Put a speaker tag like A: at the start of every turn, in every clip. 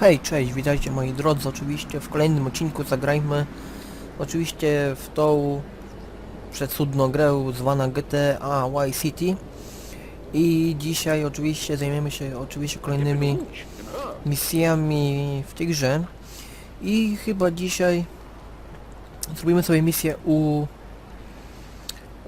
A: Hej, cześć, witajcie moi drodzy, oczywiście w kolejnym odcinku zagrajmy oczywiście w tą przecudną grę zwana GTA Y City. I dzisiaj oczywiście zajmiemy się oczywiście kolejnymi misjami w tej grze. I chyba dzisiaj zrobimy sobie misję u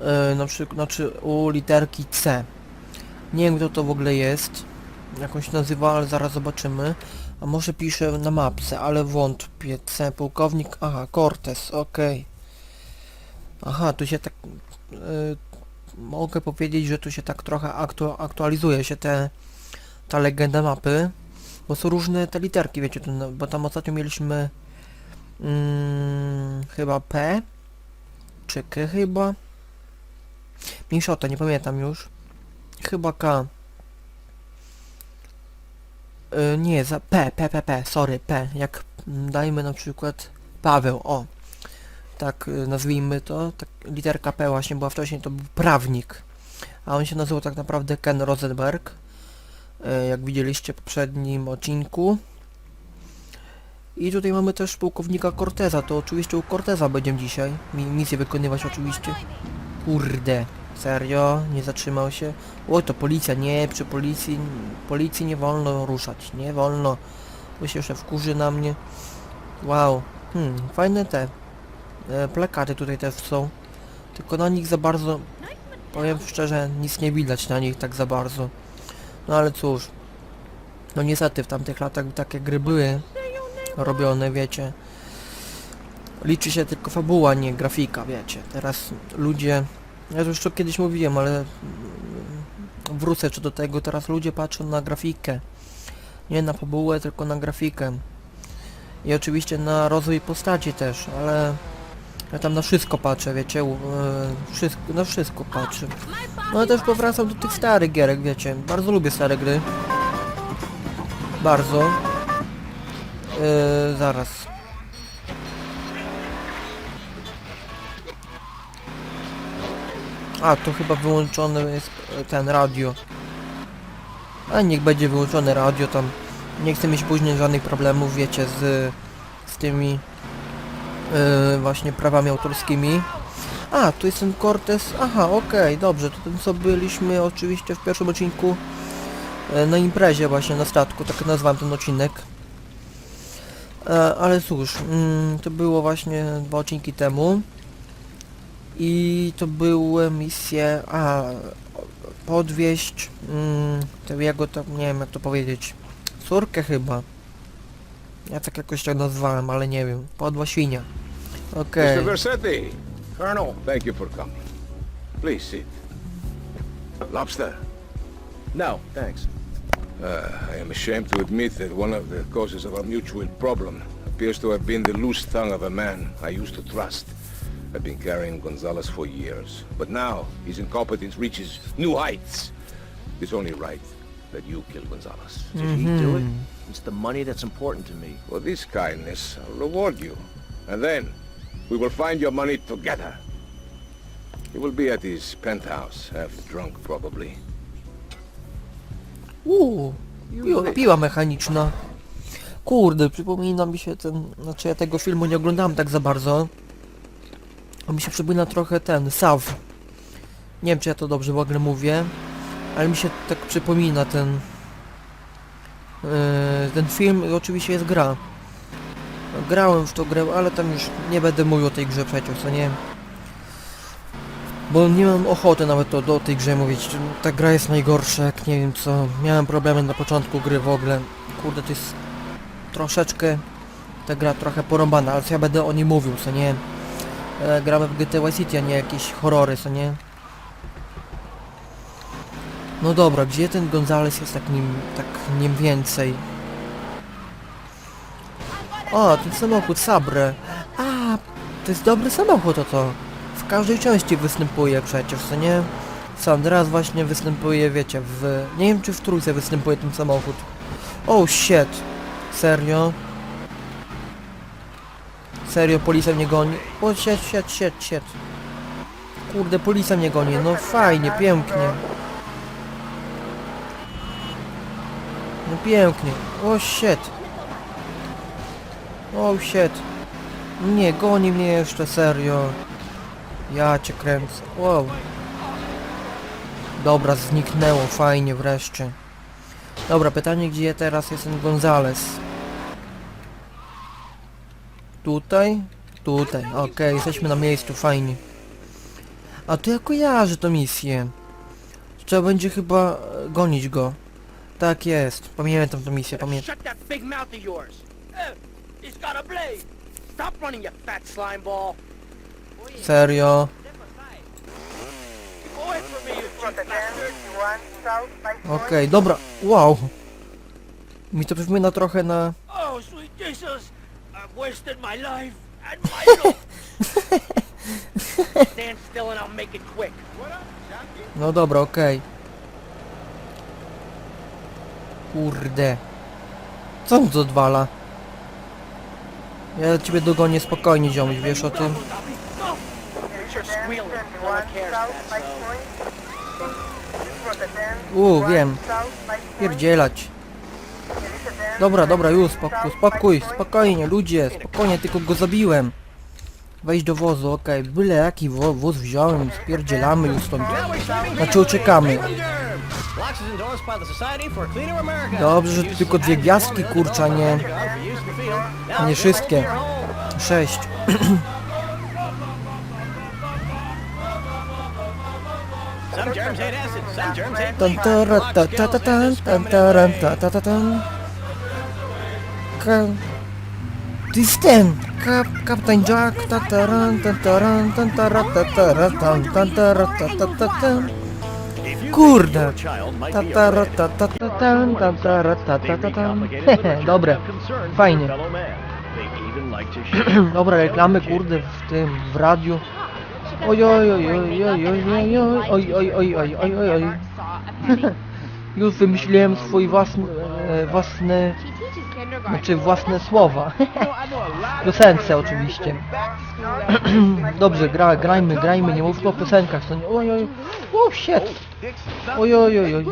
A: e, na przykład, znaczy u literki C. Nie wiem kto to w ogóle jest jak on się nazywa, ale zaraz zobaczymy a może pisze na mapce, ale wątpię. C, pułkownik, aha, Cortez, okej. Aha, tu się tak... y, mogę powiedzieć, że tu się tak trochę aktu aktualizuje się te... ta legenda mapy. Bo są różne te literki, wiecie, tu, bo tam ostatnio mieliśmy... Mm, chyba P? Czy K chyba? Mniejsza to, nie pamiętam już. Chyba K. Y, nie, za P, P, P, P, sorry, P. Jak dajmy na przykład Paweł, o. Tak y, nazwijmy to, tak literka P właśnie była wcześniej, to był prawnik. A on się nazywał tak naprawdę Ken Rosenberg. y, Jak widzieliście w poprzednim odcinku. I tutaj mamy też pułkownika Corteza, to oczywiście u Corteza będziemy dzisiaj mi misję wykonywać oczywiście. Kurde, serio? Nie zatrzymał się? Oj, to policja, nie, przy policji, policji nie wolno ruszać, nie wolno, bo się szef wkurzy na mnie. Wow, hmm, fajne te e, plakaty tutaj też są, tylko na nich za bardzo, powiem szczerze, nic nie widać na nich tak za bardzo. No ale cóż, no niestety w tamtych latach takie gry były robione, wiecie. Liczy się tylko fabuła, nie grafika, wiecie. Teraz ludzie, ja już to kiedyś mówiłem, ale mm, wrócę czy do tego, teraz ludzie patrzą na grafikę. Nie na fabułę, tylko na grafikę. I oczywiście na rozwój postaci też, ale ja tam na wszystko patrzę, wiecie, e, wszystko, na wszystko patrzę. No ale też powracam do tych starych gierek, wiecie. Bardzo lubię stare gry. Bardzo. Yy, zaraz. A, to chyba wyłączone jest e, ten radio. A niech będzie wyłączone radio tam. Nie chcę mieć później żadnych problemów, wiecie, z, z tymi yy, właśnie prawami autorskimi. A, tu jest ten Cortez. Aha, okej, dobrze. To ten co byliśmy oczywiście w pierwszym odcinku e, na imprezie właśnie na statku, tak nazwałem ten odcinek. E, ale cóż, mm, to było właśnie dwa odcinki temu. I to były misje, a podwieźć mm, jego to nie wiem jak to powiedzieć. Córkę chyba. Ja tak jakoś to nazwałem, ale nie wiem. Podła świnia. Okej.
B: Colonel. Thank you for coming. Please sit. Lobster.
C: No, thanks.
B: Uh, I am ashamed to admit that one of the causes of our mutual problem appears to have been the loose tongue of a man I used to trust. I've been carrying Gonzalez for years, but now his incompetence reaches new heights. It's only right that you kill Gonzalez.
C: Did he do mm-hmm. it? It's the money that's important to me.
B: For this kindness, I'll reward you. And then, we will find your money together. He will be at his penthouse, half drunk probably.
A: Uuu, piła, piła mechaniczna. Kurde, przypomina mi się ten, znaczy ja tego filmu nie oglądałem tak za bardzo. Mi się przypomina trochę ten, Saw. Nie wiem czy ja to dobrze w ogóle mówię, ale mi się tak przypomina ten... Yy, ten film i oczywiście jest gra. Grałem w tą grę, ale tam już nie będę mówił o tej grze przecież, co nie? Bo nie mam ochoty nawet o, do tej grze mówić. Ta gra jest najgorsza, jak nie wiem co. Miałem problemy na początku gry w ogóle. Kurde, to jest troszeczkę ta gra trochę porąbana, ale co ja będę o niej mówił, co nie? E, gramy w GTA City, a nie jakieś horrory, co nie? No dobra, gdzie ten Gonzales jest tak nim, tak nie więcej? O, ten samochód, Sabre. A, to jest dobry samochód oto. W każdej części występuje przecież, co nie? Sam raz właśnie występuje, wiecie, w... Nie wiem czy w trójce występuje ten samochód. Oh shit. Serio? Serio, policja mnie goni? O shit, shit, shit, shit. Kurde, policja mnie goni, no fajnie, pięknie. No pięknie. O shit. Oh shit. Nie, goni mnie jeszcze, serio. Ja cię kręcę. Wow. Dobra, zniknęło, fajnie wreszcie. Dobra, pytanie gdzie teraz jest ten Gonzales? Tutaj? Tutaj, okej, jesteśmy na miejscu, fajnie. A to ja kojarzę tę misję. Trzeba będzie chyba e, gonić go. Tak jest, pamiętam tę misję, pamiętam.
D: Shut that big mouth of yours. Eh, He's got a blade. Stop running, you fat slime ball.
A: Serio?
D: Go away from me, you cheap bastard.
A: Okej, dobra, wow. Mi to przypomina trochę na...
D: Oh, sweet Jesus. Wasted my life and my looks. Stand still and I'll make it quick.
A: No dobra, okej. Kurde. Co on odwala? Ja ciebie dogonię spokojnie, ziomuś, wiesz o tym? U, wiem. Pierdzielać. Dobra, dobra, już, spokój, spokój, spokojnie, ludzie, spokojnie, tylko go zabiłem. Wejdź do wozu, okej, byle jaki wo wóz wziąłem, spierdzielamy już stąd. Znaczy uciekamy. Dobrze, że tylko dwie gwiazdki, kurcza, nie, nie wszystkie. Sześć.
C: Some germs hate acid, some germs hate
A: Tan tara ta ta ta tan tan taran ta ta ta tan. Ka... To jest ten! Kap, Kapitan Jack, ta taran, tan taran, tan tara ta tara tan, tan tara ta ta ta tan. Kurde! Ta tara ta ta ta tan, tan tara ta ta ta. Hehe, dobre, fajnie. Dobra, reklamy kurde w tym, w radiu. Oj oj oj oj oj oj oj oj oj oj oj oj oj oj Już wymyśliłem swój własny, e, własny, znaczy własne słowa. Piosence oczywiście. Dobrze, gra, grajmy, grajmy, nie mówmy o piosenkach, co nie, oj oj, oh shit, oj oj oj oj,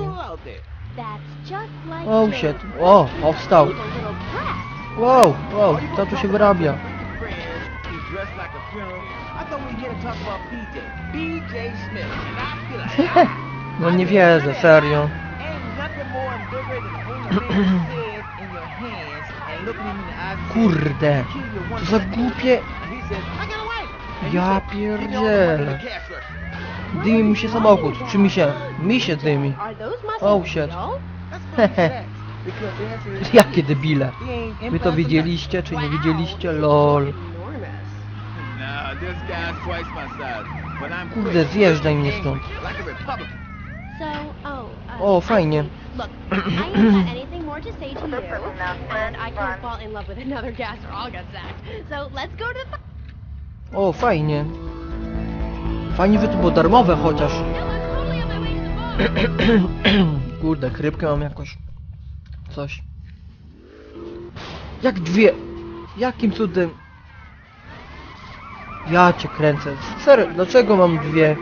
A: oh shit, o, powstał, wow, wow, co tu się wyrabia?
E: To
A: No nie wierzę, serio. Kurde, to za głupie... Ja pierdzielę. Dymi mu się samochód, czy mi się? Mi się dymi. Oh shit.
E: Hehe.
A: Jakie debile. Wy to widzieliście, czy nie widzieliście? LOL. Kurde, zjeżdżaj mnie stąd. O, fajnie. O, fajnie. Fajnie, że to było darmowe chociaż. Kurde, chrypkę mam jakoś. Coś. Jak dwie? Jakim cudem? Ja cię kręcę. Serio, dlaczego mam dwie?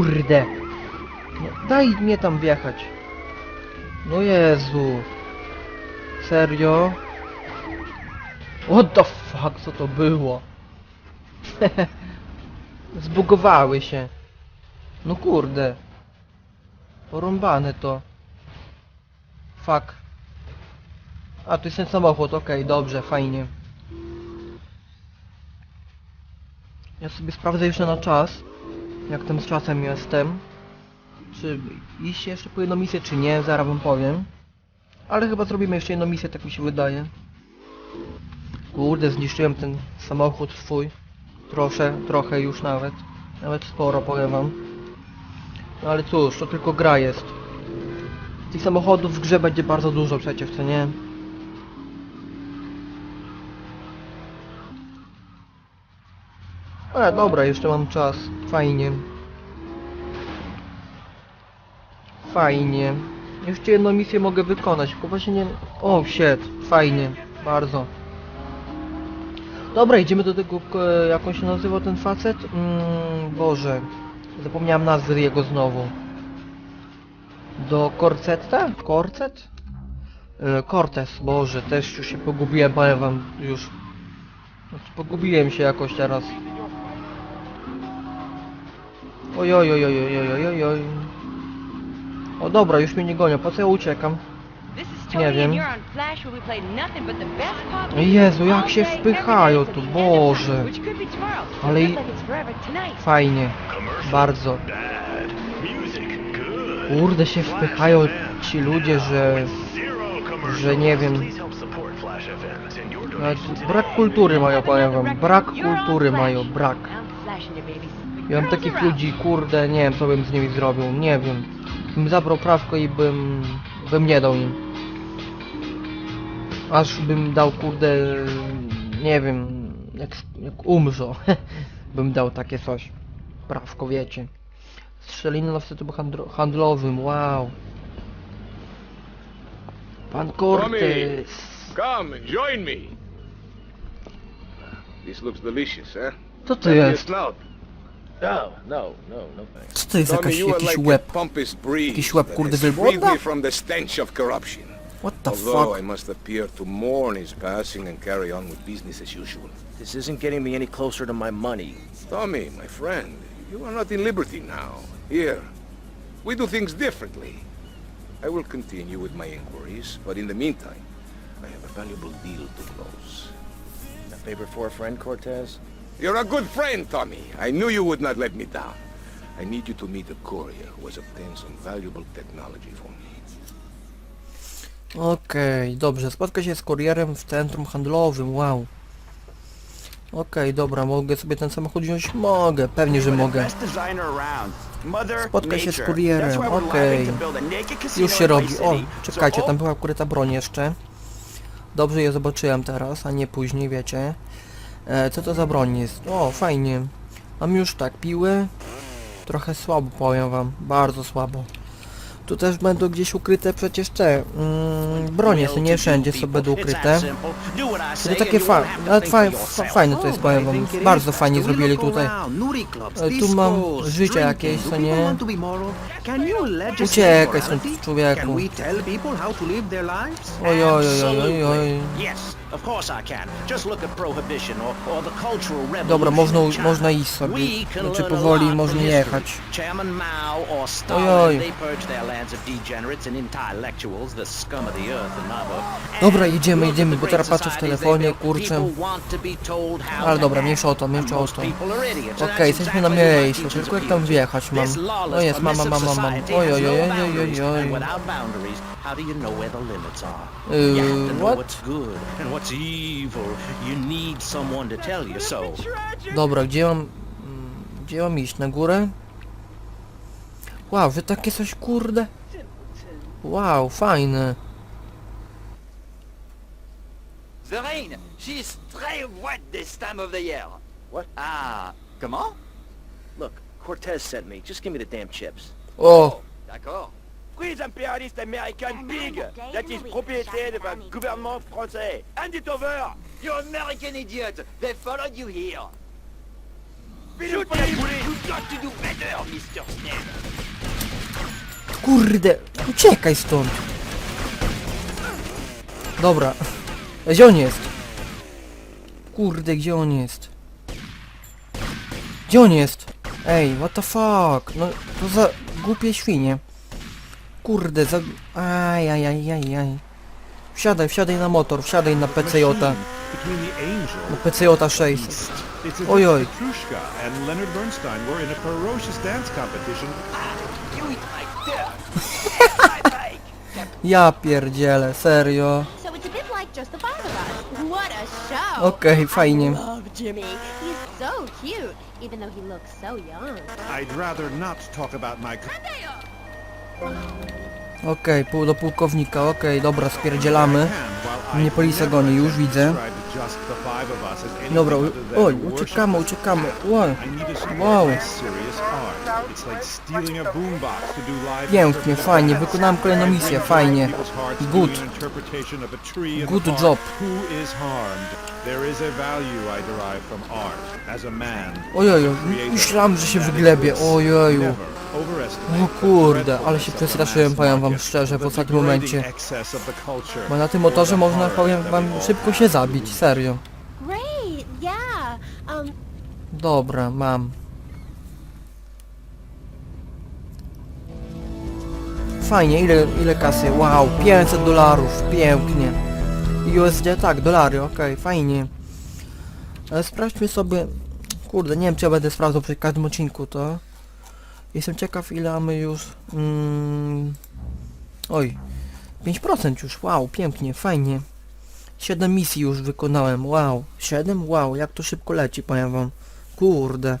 A: Kurde. No, daj mnie tam wjechać. No Jezu. Serio? What the fuck, co to było? Zbugowały się. No kurde. Porąbane to. Fuck. A, to jest ten samochód, okej, dobrze, fajnie. Ja sobie sprawdzę jeszcze na czas. Jak tam z czasem jestem. Czy iść jeszcze po jedną misję, czy nie, zaraz wam powiem. Ale chyba zrobimy jeszcze jedną misję, tak mi się wydaje. Kurde, zniszczyłem ten samochód swój. Trosze, trochę już nawet. Nawet sporo, powiem wam. No ale cóż, to tylko gra jest. Tych samochodów w grze będzie bardzo dużo przecież, co nie? E, dobra, jeszcze mam czas. Fajnie. Fajnie. Jeszcze jedną misję mogę wykonać, tylko właśnie nie... O, shit, fajnie, bardzo. Dobra, idziemy do tego, e, jak on się nazywa ten facet? Mm, Boże, zapomniałem nazwy jego znowu. Do Corcetta? Corcet? E, Cortez, Boże, też już się pogubiłem, powiem wam, już. Pogubiłem się jakoś teraz. Oj, oj, oj, oj, oj, oj, oj, oj. O dobra, już mnie nie gonią, po co ja uciekam? Nie wiem. Jezu, jak się wpychają tu, Boże. Ale i... fajnie. Bardzo. Kurde się wpychają ci ludzie, że... Że nie wiem. Brak kultury mają, powiem wam. Brak kultury mają, brak. Ja mam takich ludzi, kurde, nie wiem co bym z nimi zrobił, nie wiem. Bym zabrał prawko i bym... bym nie dał im. Aż bym dał, kurde, nie wiem, jak, jak umrzo, bym dał takie coś. Prawko, wiecie. Strzeliny na wstydu handlo handlowym, wow. Pan Cortez.
B: Come and join me. This looks delicious, eh?
A: Co to jest?
B: Smell.
C: No, no, no, no thanks.
A: Co to jest
B: Tommy,
A: jakaś,
B: you are
A: jakiś
B: like
A: łeb?
B: a pompous breeze
A: Jakiś łeb,
B: that
A: kurde,
B: has
A: wielbłąda?
B: me from the stench of corruption.
A: What the
B: Although I
A: fuck?
B: must appear to mourn his passing and carry on with business as usual.
C: This isn't getting me any closer to my money.
B: Tommy, my friend, you are not in liberty now. Here, we do things differently. I will continue with my inquiries, but in the meantime, I have a valuable deal to close.
C: A favor for a friend, Cortez?
B: You're a good friend, Tommy. I knew you would not let me down. I need you to meet a courier who has obtained some valuable technology for me.
A: Okej, dobrze, spotka się z kurierem w centrum handlowym, wow. Okej, dobra, mogę sobie ten samochód wziąć? Mogę, pewnie, że mogę. Spotkaj się z kurierem, okej. Już się robi, o, czekajcie, tam była ukryta broń jeszcze. Dobrze je zobaczyłem teraz, a nie później, wiecie. E, co to za broń jest? O, fajnie. Mam już tak, piły. Trochę słabo, powiem wam, bardzo słabo. Tu też będą gdzieś ukryte przecież te mm, bronie, to nie wszędzie są będą ukryte. To takie fa fa fa fajne to jest, powiem wam, bardzo fajnie zrobili tutaj. E, Tu mam życie jakieś, co nie? Uciekaj stąd, człowieku. Oj, oj, oj, oj, oj,
D: Of course I can. Just look at prohibition or, or the cultural revolution.
A: Dobra, można, można iść sobie. Znaczy powoli można jechać.
D: Chairman Mao or Stalin,
A: oj,
D: they purged their lands of degenerates and intellectuals, the scum of the earth and other.
A: Dobra, jedziemy, jedziemy, bo teraz patrzę w telefonie, kurczę. Ale dobra, mniejsza o to, mniejsza o to. Okej, jesteśmy na miejscu, tylko jak tam wjechać mam? No jest, mam mam
D: mam.
A: Oj, oj, oj, oj, oj, oj. What?
D: What's evil. You need someone to tell you so.
A: Dobra, gdzie mam... mm, Gdzie mam iść? Na górę? Wow, wy takie coś kurde? Wow, fajne.
E: The rain, she's très wet this time of the year.
C: What?
E: Ah, comment?
C: Look, Cortez sent me. Just give me the damn chips.
A: O!
E: D'accord.
D: Squeeze imperialist American pig that is propriété of gouvernement français. Hand it over!
E: You American idiot! They followed you here.
D: Shoot
E: Shoot
D: him!
E: You got to do better, Mr. Snell.
A: Kurde! Uciekaj stąd! Dobra. Gdzie on jest? Kurde, gdzie on jest? Gdzie on jest? Ej, what the fuck? No, to za głupie świnie. Kurde, za... Aj, aj, aj, aj, aj. Wsiadaj, wsiadaj na motor, wsiadaj na PCJ. Na PCJ
F: 6.
A: Oj, oj. Ja pierdzielę, serio. Okej,
G: okay, fajnie.
F: I'd rather not talk about my...
A: Okej, pół do pułkownika, okej, dobra, spierdzielamy. Mnie policja goni, już widzę. Dobra, oj, uciekamy, uciekamy. Oj, wow. Pięknie, fajnie, wykonałem kolejną misję, fajnie. Good. Good job. Ojoju, myślałem, że się wyglebie, ojoju.
F: Never overestimate
A: O kurde, ale się przestraszyłem, powiem wam szczerze, w ostatnim momencie. Bo na tym motorze można, powiem wam, szybko się zabić, serio.
G: Um,
A: Dobra, mam. Fajnie, ile, ile kasy? Wow, 500 dolarów, pięknie. USD, tak, dolary, okej, fajnie. Ale sprawdźmy sobie... Kurde, nie wiem czy ja będę sprawdzał przy każdym odcinku to. Jestem ciekaw ile mamy już... Mm, oj, 5% już, wow, pięknie, fajnie. 7 misji już wykonałem, wow. 7? Wow, jak to szybko leci, powiem wam. Kurde.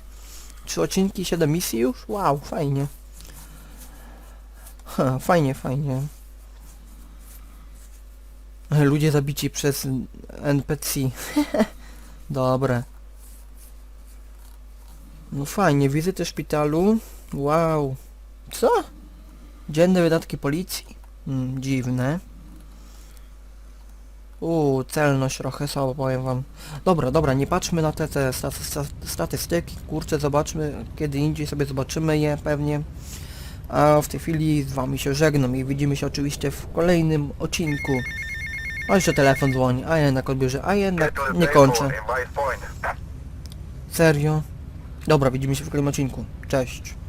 A: Trzy odcinki, 7 misji już? Wow, fajnie. Ha, fajnie, fajnie. Ludzie zabici przez NPC. Dobre. No fajnie, wizyty szpitalu. Wow. Co? Dzienne wydatki policji? Hmm, dziwne. Uuu, celność trochę słabo, powiem wam. Dobra, dobra, nie patrzmy na te, te sta, sta, statystyki, kurczę, zobaczmy, kiedy indziej sobie zobaczymy je pewnie. A w tej chwili z wami się żegnam i widzimy się oczywiście w kolejnym odcinku. O, jeszcze telefon dzwoni, a jednak odbierze, a jednak nie kończę. Serio? Dobra, widzimy się w kolejnym odcinku. Cześć.